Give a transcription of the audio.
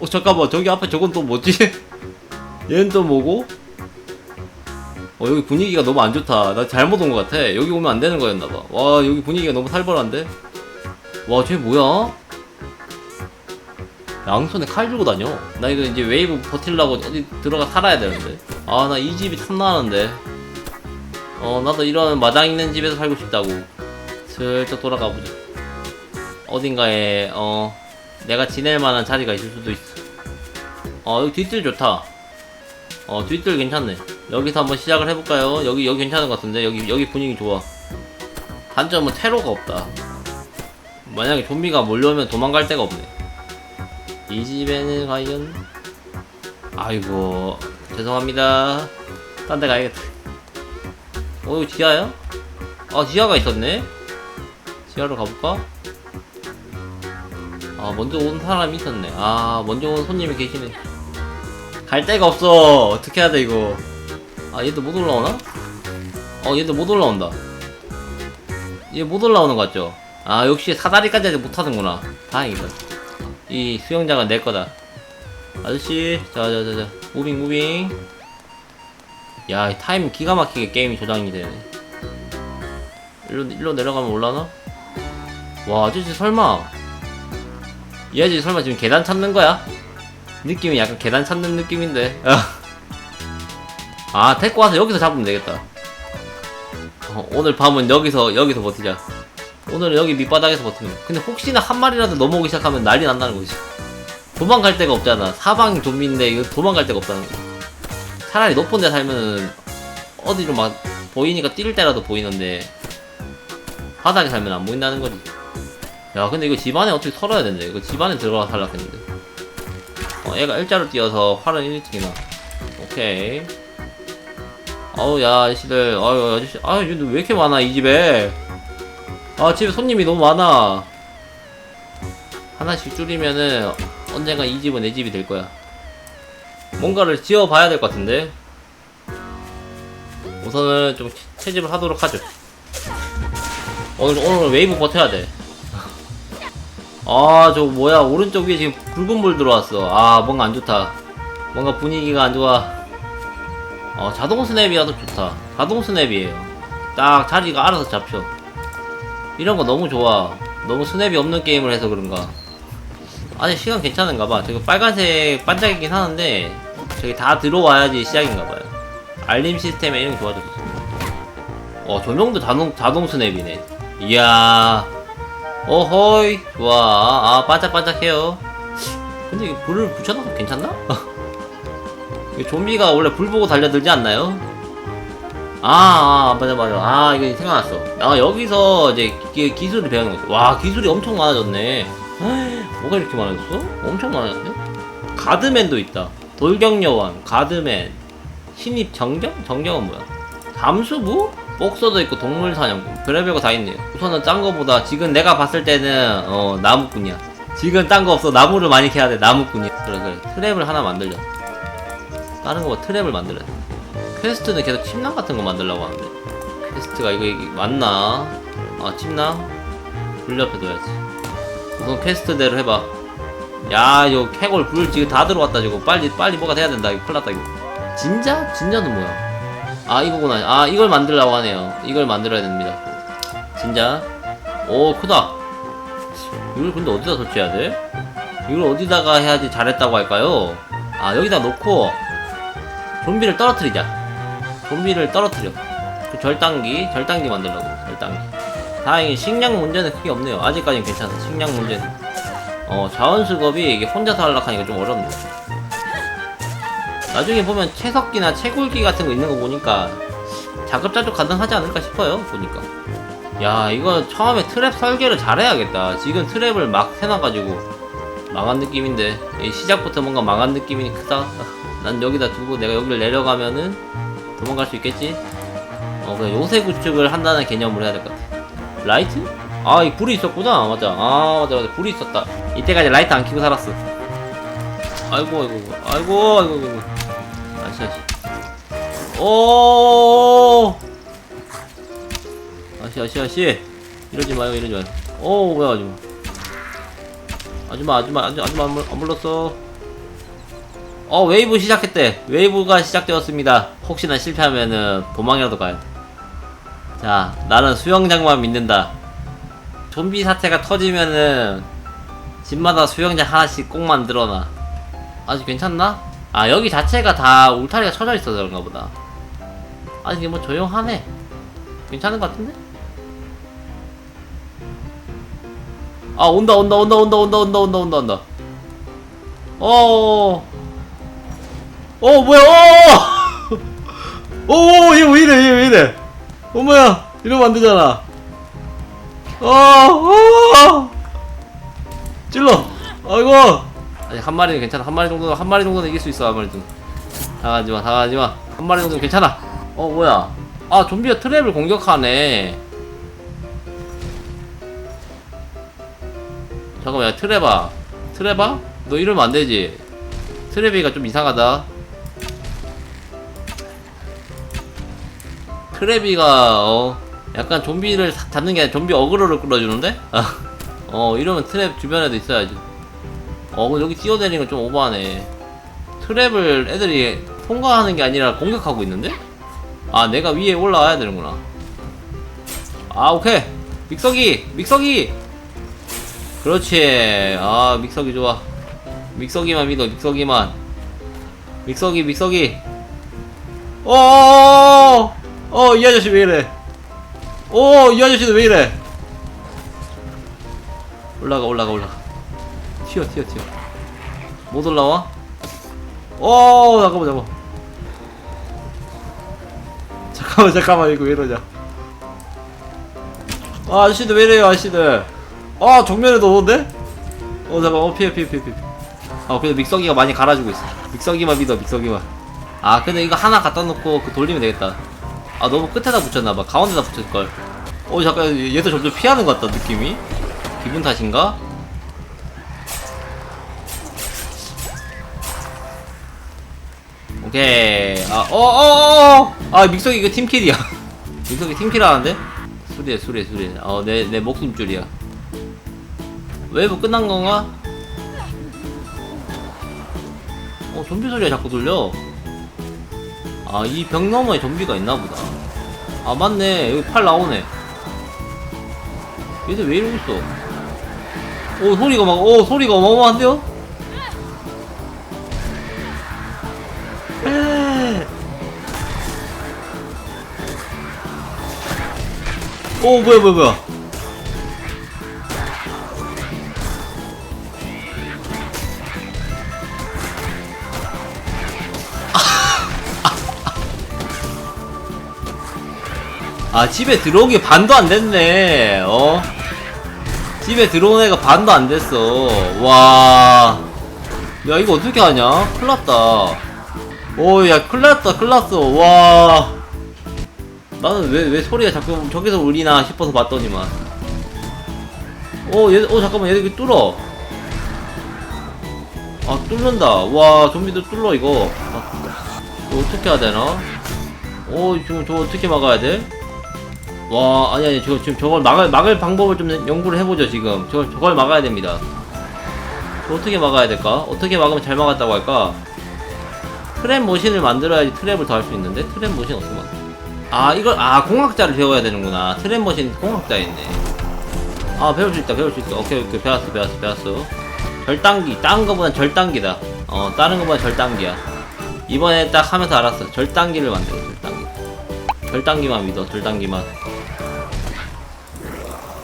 어 잠깐만 저기 앞에 저건 또 뭐지? 얘는 또 뭐고? 어 여기 분위기가 너무 안 좋다. 나 잘못 온 것 같아. 여기 오면 안 되는 거였나봐. 와 여기 분위기가 너무 살벌한데? 와 쟤 뭐야? 양손에 칼 들고 다녀. 나 이거 이제 웨이브 버틸라고 어디 들어가 살아야 되는데. 아 나 이 집이 탐나는데. 어 나도 이런 마당 있는 집에서 살고 싶다고. 슬쩍 돌아가 보자. 어딘가에 어 내가 지낼 만한 자리가 있을 수도 있어. 어 여기 뒷뜰 좋다. 어 뒷뜰 괜찮네. 여기서 한번 시작을 해볼까요? 여기 여기 괜찮은 것 같은데? 여기 여기 분위기 좋아. 단점은 테러가 없다. 만약에 좀비가 몰려오면 도망갈 데가 없네. 이 집에는 과연? 아이고 죄송합니다. 딴 데 가야겠다. 어 이거 지하야? 아 지하가 있었네? 지하로 가볼까? 아 먼저 온 사람이 있었네. 아 먼저 온 손님이 계시네. 갈 데가 없어. 어떻게 해야 돼 이거? 아 얘도 못 올라오나? 어 얘도 못 올라온다. 얘 못 올라오는 것 같죠? 아 역시 사다리까지 못 타는구나. 다행이다. 이 수영장은 내 거다. 아저씨 자자자자. 무빙 무빙. 야이 타임 기가 막히게 게임이 조장이 되네. 일로 일로 내려가면 올라나? 와 아저씨 설마 이 아저씨 설마 지금 계단 찾는 거야? 느낌이 약간 계단 찾는 느낌인데. 아 데리고 와서 여기서 잡으면 되겠다. 어, 오늘 밤은 여기서 여기서 버티자. 오늘은 여기 밑바닥에서 거야. 근데 혹시나 한 마리라도 넘어오기 시작하면 난리 난다는 거지. 도망갈 데가 없잖아. 사방 좀비인데 이거 도망갈 데가 없다는 거야. 차라리 높은 데 살면은 어디로 막 보이니까 뛸 때라도 보이는데 바닥에 살면 안 보인다는 거지 야 근데 이거 집안에 어떻게 털어야 된대? 이거 집안에 들어가 살라 했는데. 어 얘가 일자로 뛰어서 활은 1층이나. 오케이. 어우 야 아저씨들. 아유 아저씨. 아유 왜 이렇게 많아 이 집에? 아 집에 손님이 너무 많아. 하나씩 줄이면은 언젠가 이 집은 내 집이 될 거야. 뭔가를 지어 봐야 될 것 같은데? 우선은 좀 채집을 하도록 하죠. 오늘 오늘 웨이브 버텨야 돼 아, 저 뭐야, 오른쪽 위에 지금 붉은 불 들어왔어. 아, 뭔가 안 좋다. 뭔가 분위기가 안 좋아. 어, 자동 스냅이라도 좋다. 자동 스냅이에요. 딱 자리가 알아서 잡혀. 이런 거 너무 좋아. 너무 스냅이 없는 게임을 해서 그런가. 아니, 시간 괜찮은가 봐. 저기 빨간색 반짝이긴 하는데, 저기 다 들어와야지 시작인가 봐요. 알림 시스템에 이런 게 좋아졌어. 어, 조명도 자동, 자동 스냅이네. 이야. 어허이 좋아 아 반짝반짝해요 근데 이게 불을 붙여놔도 괜찮나? 좀비가 원래 불 보고 달려들지 않나요? 아, 아 맞아 맞아 아 이거 생각났어 아 여기서 이제 기, 기술을 배우는 거지 와 기술이 엄청 많아졌네 뭐가 이렇게 많아졌어? 엄청 많아졌네 가드맨도 있다 돌격여왕 가드맨 신입 정경? 정경은 뭐야? 잠수부? 복서도 있고 동물 사냥꾼 별의별 거 다 있네요. 우선은 딴 거보다 지금 내가 봤을 때는 어 나무꾼이야. 지금 딴 거 없어. 나무를 많이 캐야 돼. 나무꾼이야 그래 그래. 트랩을 하나 만들자. 다른 거보다 트랩을 만들어야 돼. 퀘스트는 계속 침낭 같은 거 만들려고 하는데. 퀘스트가 이거, 이게 맞나? 아 침낭? 불 옆에 둬야지. 우선 퀘스트대로 해봐. 야 이거 캐골 불 지금 다 들어왔다 지금 빨리 빨리 뭐가 돼야 된다. 이거 큰일 났다 이거. 진짜? 진짜는 뭐야 아 이거구나. 아 이걸 만들려고 하네요. 이걸 만들어야 됩니다. 진짜? 오 크다. 이걸 근데 어디다 설치해야 돼? 이걸 어디다가 해야지 잘했다고 할까요? 아 여기다 놓고 좀비를 떨어뜨리자. 좀비를 떨어뜨려. 그 절단기 절단기 만들라고 절단기. 다행히 식량 문제는 크게 없네요. 아직까진 괜찮아. 식량 문제는. 어 자원수급이 이게 혼자서 하려고 하니까 좀 어렵네 나중에 보면 채석기나 채굴기 같은 거 있는 거 보니까 자급자족 가능하지 않을까 싶어요 보니까. 야 이거 처음에 트랩 설계를 잘해야겠다. 지금 트랩을 막 해놔가지고 망한 느낌인데 이 시작부터 뭔가 망한 느낌이 크다. 난 여기다 두고 내가 여기를 내려가면은 도망갈 수 있겠지? 어 그냥 요새 구축을 한다는 개념으로 해야 될 것 같아. 라이트? 아 이 불이 있었구나. 맞아. 아 맞아 맞아. 불이 있었다. 이때까지 라이트 안 켜고 살았어. 아이고 아이고 아이고 아이고 아이고. 아 시 아시 오! 아시 아시 아시 이러지 마요 이러지 마요. 오 뭐야 아줌마. 아줌마 아줌마 아줌마 아줌마 안, 불- 안 불렀어. 어 웨이브 시작했대. 웨이브가 시작되었습니다. 혹시나 실패하면은 도망이라도 가야 돼자 나는 수영장만 믿는다. 좀비 사태가 터지면은 집마다 수영장 하나씩 꼭 만들어놔. 아직 괜찮나? 아 여기 자체가 다 울타리가 쳐져 있어서 그런가 보다 아직 뭐 조용하네 괜찮은 것 같은데? 아 온다 온다 온다 온다 온다 온다 온다 온다 온다 어. 어 뭐야 어. 어 얘 왜 이래 얘 왜 이래 어머야 이러면 안 되잖아 어, 어. 찔러 아이고 아니 한 마리는 괜찮아. 한 마리 정도는 한 마리 정도는 이길 수 있어 정도. 당하지마 당하지마. 한 마리 정도는 괜찮아. 어 뭐야? 아 좀비가 트랩을 공격하네. 잠깐만 야 트레바 트레바? 너 이러면 안 되지? 트레비가 좀 이상하다. 트레비가 어 약간 좀비를 사- 잡는 게 아니라 좀비 어그로를 끌어주는데? 아, 어 이러면 트랩 주변에도 있어야지 어 여기 뛰어다니는 건 좀 오버하네. 트랩을 애들이 통과하는 게 아니라 공격하고 있는데? 아 내가 위에 올라와야 되는구나. 아 오케이. 믹서기 믹서기! 그렇지. 아 믹서기 좋아. 믹서기만 믿어 믹서기만. 믹서기 믹서기. 어어이 아저씨 왜 이래? 어이 아저씨도 왜 이래? 올라가 올라가 올라가 튀어 튀어 튀어. 못 올라와? 어 잠깐만 잠깐만. 잠깐만 잠깐만 이거 왜 이러냐. 아 아저씨들 왜 이래요 아저씨들? 아 정면에도 오는데? 어 잠깐 어 피해 피해 피해 피해. 아 근데 믹서기가 많이 갈아주고 있어. 믹서기만 믿어 믹서기만. 아 근데 이거 하나 갖다 놓고 그 돌리면 되겠다. 아 너무 끝에다 붙였나봐. 가운데다 붙였걸. 어 잠깐 얘도 점점 피하는 것 같다 느낌이? 기분 탓인가? 오케이. 아어어어 아 믹서기 이거 팀킬이야. 믹서기 팀킬 하는데? 수리해 수리해 수리해. 어내 내 목숨줄이야. 웨이브 끝난 건가? 어 좀비 소리가 자꾸 들려. 아 이 벽 너머에 좀비가 있나 보다. 아 맞네. 여기 팔 나오네. 얘들 왜 이러고 있어? 오 소리가 막 오 소리가 어마어마한데요? 오 뭐야 뭐야 뭐야. 아 집에 들어오기 반도 안 됐네 어? 집에 들어온 애가 반도 안 됐어. 와야 이거 어떻게 하냐? 큰일 났다. 오야 큰일 났다 큰일 났어. 와 나는 왜 왜 소리가 자꾸 저기서 울리나 싶어서 봤더니만 어, 얘, 어, 잠깐만, 얘 여기 뚫어. 아, 뚫는다. 와, 좀비도 뚫어, 이거. 아, 이거 어떻게 해야 되나? 어, 지금 저거 어떻게 막아야 돼? 와, 아니, 아니, 저, 지금 저걸 막을, 막을 방법을 좀 연구를 해보죠, 지금. 저, 저걸 막아야 됩니다. 저 어떻게 막아야 될까? 어떻게 막으면 잘 막았다고 할까? 트랩 머신을 만들어야지 트랩을 더 할 수 있는데? 트랩 머신 어떻게 만들 아, 이걸, 아, 공학자를 배워야 되는구나. 트랩 머신 공학자 있네. 아 배울 수 있다 배울 수 있다. 오케이 오케이. 배웠어 배웠어 배웠어. 절단기 다른 거보단 절단기다. 어 다른 거보단 절단기야. 이번에 딱 하면서 알았어. 절단기를 만들어 절단기. 절단기만 믿어 절단기만